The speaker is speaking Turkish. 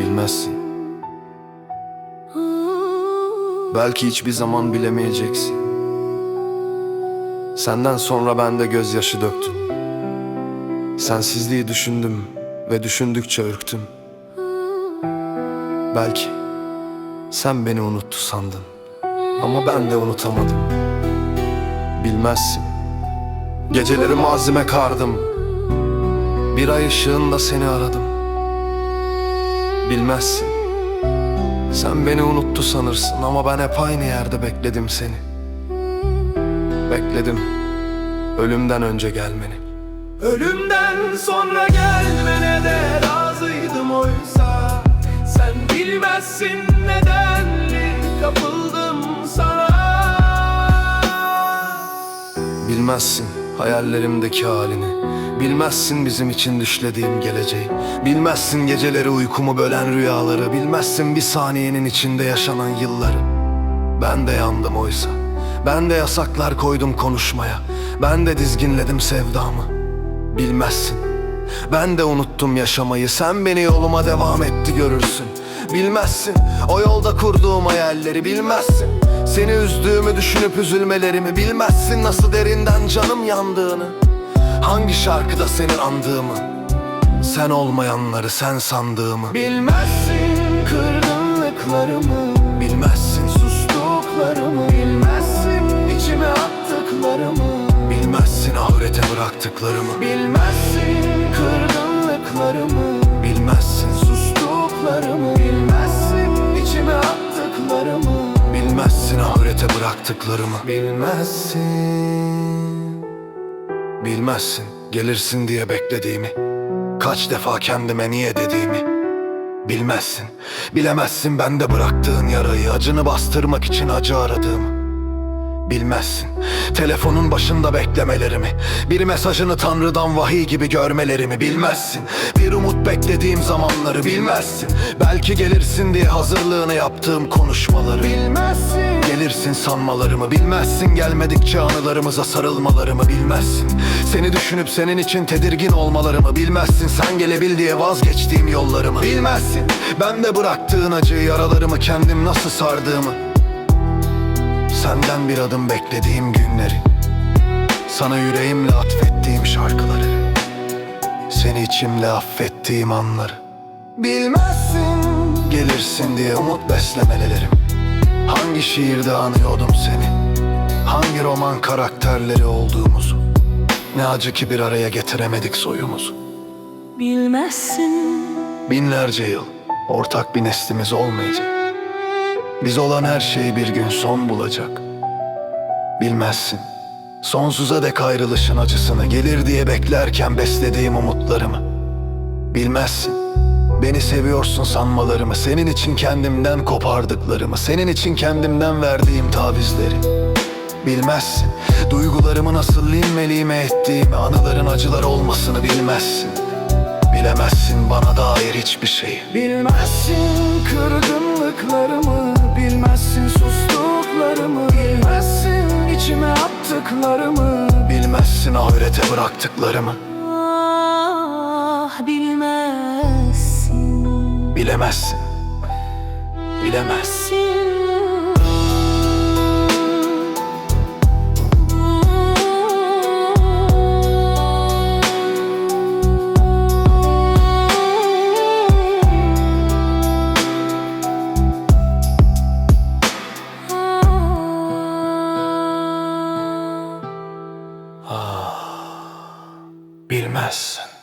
Bilmezsin. Belki hiçbir zaman bilemeyeceksin. Senden sonra ben de gözyaşı döktüm. Sensizliği düşündüm ve düşündükçe ürktüm. Belki sen beni unuttu sandın. Ama ben de unutamadım. Bilmezsin. Geceleri malzeme kardım. Bir ay ışığında seni aradım. Bilmezsin. Sen beni unuttu sanırsın ama ben hep aynı yerde bekledim seni. Bekledim. Ölümden önce gelmeni. Ölümden sonra gelmene de razıydım oysa Sen bilmezsin nedenli kapıldım sana Bilmezsin hayallerimdeki halini Bilmezsin bizim için düşlediğim geleceği. Bilmezsin geceleri uykumu bölen rüyaları. Bilmezsin bir saniyenin içinde yaşanan yılları. Ben de yandım oysa. Ben de yasaklar koydum konuşmaya. Ben de dizginledim sevdamı. Bilmezsin. Ben de unuttum yaşamayı. Sen beni yoluma devam etti görürsün. Bilmezsin. O yolda kurduğum hayalleri. Bilmezsin. Seni üzdüğümü düşünüp üzülmelerimi. Bilmezsin nasıl derinden canım yandığını Hangi şarkıda seni andığımı Sen olmayanları sen sandığımı? Bilmezsin kırgınlıklarımı Bilmezsin Sustuklarımı. Bilmezsin içime attıklarımı. Bilmezsin ahirete bıraktıklarımı. Bilmezsin kırgınlıklarımı. Bilmezsin Sustuklarımı. Bilmezsin içime attıklarımı. Bilmezsin ahirete bıraktıklarımı. Bilmezsin Bilmezsin gelirsin diye beklediğimi. Kaç defa kendime niye dediğimi. Bilmezsin Bilemezsin bende bıraktığın yarayı Acını bastırmak için acı aradığımı. Bilmezsin Telefonun başında beklemelerimi Bir mesajını Tanrı'dan vahiy gibi görmelerimi. Bilmezsin Bir umut beklediğim zamanları. Bilmezsin Belki gelirsin diye hazırlığını yaptığım konuşmaları. Bilmezsin Gelirsin sanmalarımı bilmezsin Gelmedikçe anılarımıza sarılmalarımı bilmezsin. Seni düşünüp senin için tedirgin olmalarımı bilmezsin Sen gelebil diye vazgeçtiğim yollarımı bilmezsin. Ben de bıraktığın acıyı yaralarımı kendim nasıl sardığımı. Senden bir adım beklediğim günleri Sana yüreğimle atfettiğim şarkıları Seni içimle affettiğim anları. Bilmezsin Gelirsin diye umut beslemelerim Hangi şiirde anıyordum seni? Hangi roman karakterleri olduğumuzu? Ne acı ki bir araya getiremedik soyumuzu. Bilmezsin. Binlerce yıl ortak bir neslimiz olmayacak. Biz olan her şey bir gün son bulacak. Bilmezsin. Sonsuza dek ayrılışın acısını Gelir diye beklerken beslediğim umutlarımı. Bilmezsin Beni seviyorsun sanmalarımı Senin için kendimden kopardıklarımı Senin için kendimden verdiğim tavizleri. Bilmezsin Duygularımı nasıl lime lime ettiğimi Anıların acılar olmasını bilmezsin. Bilemezsin bana dair hiçbir şeyi. Bilmezsin kırgınlıklarımı Bilmezsin sustuklarımı Bilmezsin içime attıklarımı. Bilmezsin ahirete bıraktıklarımı. Ah bilmezsin Bilemezsin. Bilemezsin. Bilmezsin